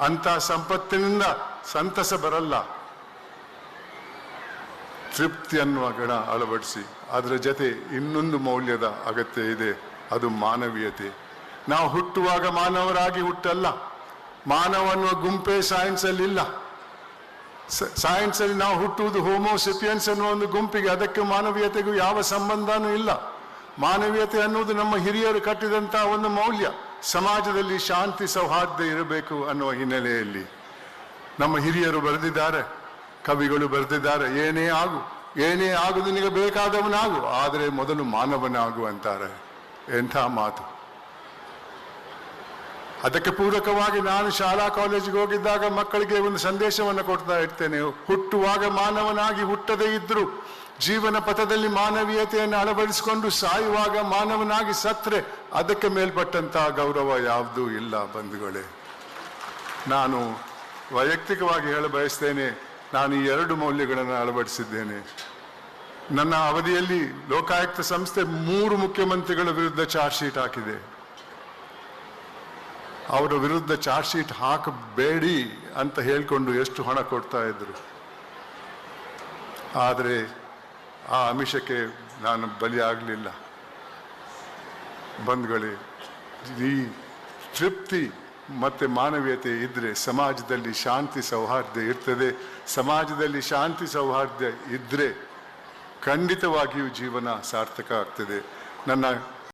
ಅಂತ ಸಂಪತ್ತಿನಿಂದ ಸಂತಸ ಬರಲ್ಲ. ತೃಪ್ತಿ ಅನ್ನುವ ಗಣ ಅಳವಡಿಸಿ. ಅದರ ಜೊತೆ ಇನ್ನೊಂದು ಮೌಲ್ಯದ ಅಗತ್ಯ ಇದೆ. ಅದು ಮಾನವೀಯತೆ. ನಾವು ಹುಟ್ಟುವಾಗ ಮಾನವರಾಗಿ ಹುಟ್ಟಲ್ಲ. ಮಾನವ ಅನ್ನುವ ಗುಂಪೇ ಸೈನ್ಸ್ ಅಲ್ಲಿ ಇಲ್ಲ. ಸೈನ್ಸ್ ಅಲ್ಲಿ ನಾವು ಹುಟ್ಟುವುದು ಹೋಮೋಸಿಪಿಯನ್ಸ್ ಅನ್ನುವ ಒಂದು ಗುಂಪಿಗೆ ಅದಕ್ಕೆ ಮಾನವೀಯತೆಗೂ ಯಾವ ಸಂಬಂಧನೂ ಇಲ್ಲ. ಮಾನವೀಯತೆ ಅನ್ನುವುದು ನಮ್ಮ ಹಿರಿಯರು ಕಟ್ಟಿದಂತಹ ಒಂದು ಮೌಲ್ಯ. ಸಮಾಜದಲ್ಲಿ ಶಾಂತಿ ಸೌಹಾರ್ದ ಇರಬೇಕು ಅನ್ನುವ ಹಿನ್ನೆಲೆಯಲ್ಲಿ ನಮ್ಮ ಹಿರಿಯರು ಬರೆದಿದ್ದಾರೆ, ಕವಿಗಳು ಬರೆದಿದ್ದಾರೆ, ಏನೇ ಆಗು ಏನೇ ಆಗು ನಿನಗೆ ಬೇಕಾದವನಾಗು, ಆದರೆ ಮೊದಲು ಮಾನವನಾಗು ಅಂತಾರೆ. ಎಂಥ ಮಾತು. ಅದಕ್ಕೆ ಪೂರಕವಾಗಿ ನಾನು ಶಾಲಾ ಕಾಲೇಜಿಗೆ ಹೋಗಿದ್ದಾಗ ಮಕ್ಕಳಿಗೆ ಒಂದು ಸಂದೇಶವನ್ನು ಕೊಡ್ತಾ ಇರ್ತೇನೆ. ಹುಟ್ಟುವಾಗ ಮಾನವನಾಗಿ ಹುಟ್ಟದೇ ಇದ್ರು ಜೀವನ ಪಥದಲ್ಲಿ ಮಾನವೀಯತೆಯನ್ನು ಅಳವಡಿಸಿಕೊಂಡು ಸಾಯುವಾಗ ಮಾನವನಾಗಿ ಸತ್ರೆ ಅದಕ್ಕೆ ಮೇಲ್ಪಟ್ಟಂತಹ ಗೌರವ ಯಾವುದೂ ಇಲ್ಲ ಬಂಧುಗಳೇ. ನಾನು ವೈಯಕ್ತಿಕವಾಗಿ ಹೇಳ ಬಯಸ್ತೇನೆ, ನಾನು ಈ ಎರಡು ಮೌಲ್ಯಗಳನ್ನು ಅಳವಡಿಸಿದ್ದೇನೆ. ನನ್ನ ಅವಧಿಯಲ್ಲಿ ಲೋಕಾಯುಕ್ತ ಸಂಸ್ಥೆ ಮೂರು ಮುಖ್ಯಮಂತ್ರಿಗಳ ವಿರುದ್ಧ ಚಾರ್ಜ್ ಶೀಟ್ ಹಾಕಿದೆ. ಅವರ ವಿರುದ್ಧ ಚಾರ್ಜ್ ಶೀಟ್ ಹಾಕಬೇಡಿ ಅಂತ ಹೇಳಿಕೊಂಡು ಎಷ್ಟು ಹಣ ಕೊಡ್ತಾ ಇದ್ರು. ಆದರೆ ಆ ಅಮಿಷಕ್ಕೆ ನಾನು ಬಲಿಯಾಗಲಿಲ್ಲ ಬಂಧುಗಳೇ, ಈ ತೃಪ್ತಿ ಮತ್ತು ಮಾನವೀಯತೆ ಇದ್ದರೆ ಸಮಾಜದಲ್ಲಿ ಶಾಂತಿ ಸೌಹಾರ್ದ ಇರ್ತದೆ. ಸಮಾಜದಲ್ಲಿ ಶಾಂತಿ ಸೌಹಾರ್ದ ಇದ್ದರೆ ಖಂಡಿತವಾಗಿಯೂ ಜೀವನ ಸಾರ್ಥಕ ಆಗ್ತದೆ. ನನ್ನ